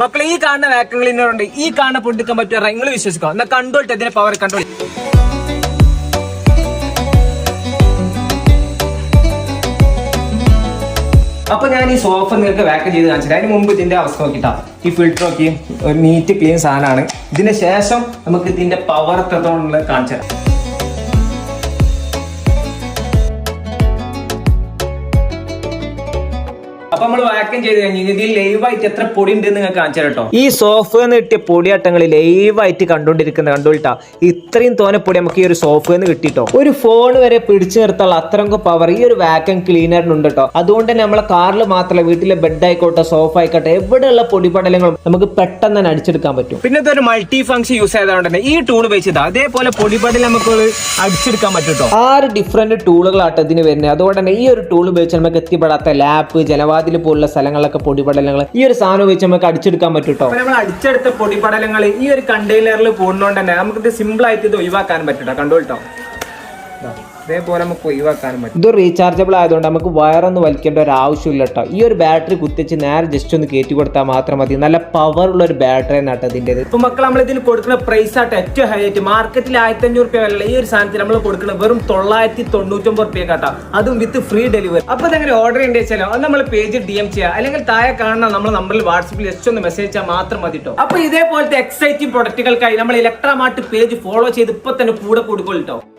മക്കളെ ഈ കാണുന്ന വാക്യൂം ക്ലീനർ ഈ കാണുന്ന പൊട്ടിക്കാൻ പറ്റുക നിങ്ങൾ വിശ്വസിക്കാം എന്നാ കണ്ടോട്ടെ ഇതിന്റെ പവർ കൺട്രോൾ അപ്പൊ ഞാൻ ഈ സോഫ നിങ്ങൾക്ക് വാക്ക് ചെയ്ത് കാണിച്ചിട്ട് അതിന് മുമ്പ് ഇതിന്റെ അവസ്ഥ നോക്കിട്ടാ. ഈ ഫിൽറ്റർ നോക്കി ഒരു നീറ്റ് ക്ലീൻ സാധനമാണ്. ഇതിന് ശേഷം നമുക്ക് ഇതിന്റെ പവർ എത്രത്തോളം കാണിച്ചു തരാം അപ്പൊ നമ്മൾ വാക്യം ചെയ്ത് കഴിഞ്ഞ് ഇതിൽ ലൈവായിട്ട് എത്ര പൊടി ഉണ്ട് നിങ്ങൾ കാണിച്ചു കേട്ടോ. ഈ സോഫന്ന് കിട്ടിയ പൊടിയാട്ടങ്ങൾ ലൈവായിട്ട് കണ്ടുകൊണ്ടിരിക്കുന്ന കണ്ടോളിട്ടാ ഇത്രയും തോനെ പൊടി നമുക്ക് ഈ ഒരു സോഫന്ന് കിട്ടിട്ടോ. ഒരു ഫോൺ വരെ പിടിച്ചു നിർത്താനുള്ള അത്രയും പവർ ഈ ഒരു വാക്യം ക്ലീനറിനുണ്ട് കേട്ടോ. അതുകൊണ്ട് തന്നെ നമ്മളെ കാറിൽ മാത്രമല്ല വീട്ടിലെ ബെഡ് ആയിക്കോട്ടെ സോഫ ആയിക്കോട്ടെ എവിടെയുള്ള പൊടിപടലങ്ങളും നമുക്ക് പെട്ടെന്ന് തന്നെ അടിച്ചെടുക്കാൻ പറ്റും. പിന്നെ ഒരു മൾട്ടി ഫംഗ്ഷൻ യൂസ് ചെയ്തതുകൊണ്ട് തന്നെ ഈ ടൂൾ വെച്ചത് അതേപോലെ പൊടിപടൽ നമുക്ക് അടിച്ചെടുക്കാൻ പറ്റും കേട്ടോ. ആറ് ഡിഫറെന്റ് ടൂളുകളാട്ടോ ഇതിന് വരുന്നത്. അതുകൊണ്ട് തന്നെ ഈ ഒരു ടൂൾ ഉപയോഗിച്ച് നമുക്ക് എത്തിപ്പെടാത്ത ലാപ്പ് ജലവാതിൽ പോലുള്ള സ്ഥലങ്ങളിലൊക്കെ പൊടിപടലങ്ങൾ ഈ ഒരു സാധനം ഉപയോഗിച്ച് നമുക്ക് അടിച്ചെടുക്കാൻ പറ്റൂട്ടോ? നമ്മൾ അടിച്ചെടുത്ത പൊടിപടലങ്ങൾ ഈ ഒരു കണ്ടെയ്നറിൽ പോകുന്നതുകൊണ്ട് തന്നെ നമുക്ക് ഇത് സിമ്പിൾ ആയിട്ട് ഇത് ഒഴിവാക്കാൻ പറ്റും കേട്ടോ? കണ്ടോട്ടോ ഇതേപോലെ നമുക്ക് ഒഴിവാക്കാനും പറ്റും. ഇത് റീചാർജബിൾ ആയതുകൊണ്ട് നമുക്ക് വയറൊന്നും വലിക്കേണ്ട ഒരു ആവശ്യമില്ല കേട്ടോ. ഈ ഒരു ബാറ്ററി കുത്തിച്ച് നേരെ ജസ്റ്റ് ഒന്ന് കയറ്റി കൊടുത്താൽ മാത്രം മതി. നല്ല പവർ ഉള്ള ഒരു ബാറ്ററി ആണ് കേട്ടോ ഇതിന്റെ ഇപ്പൊ മക്കൾ നമ്മൾ ഇതിന് കൊടുക്കുന്ന പ്രൈസ് ആയിട്ട് ഏറ്റവും ഹൈ ആയിട്ട്. മാർക്കറ്റിൽ ആയിരത്തി അഞ്ഞൂറ് രൂപ വില ഈ ഒരു സാധനത്തിൽ നമ്മൾ കൊടുക്കുന്നത് വെറും തൊള്ളായിരത്തി തൊണ്ണൂറ്റൊമ്പത് രൂപ കേട്ടോ അതും വിത്ത് ഫ്രീ ഡെലിവറി അപ്പൊ അങ്ങനെ ഓർഡർ ചെയ്യേണ്ടി വെച്ചാലോ? അത് നമ്മൾ പേജ് ഡി എം ചെയ്യുക അല്ലെങ്കിൽ താഴെ കാണുന്ന നമ്മൾ നമ്പറിൽ വാട്സപ്പിൽ ജസ്റ്റ് ഒന്ന് മെസ്സേജ് ചെയ്യാൻ മാത്രം മതി കേട്ടോ അപ്പൊ ഇതേപോലത്തെ എക്സൈറ്റിംഗ് പ്രൊഡക്റ്റുകൾക്കായി നമ്മൾ ഇലക്ട്രാമാർട്ട് പേജ് ഫോളോ ചെയ്ത് ഇപ്പൊ തന്നെ കൂടെ കൊടുക്കും കേട്ടോ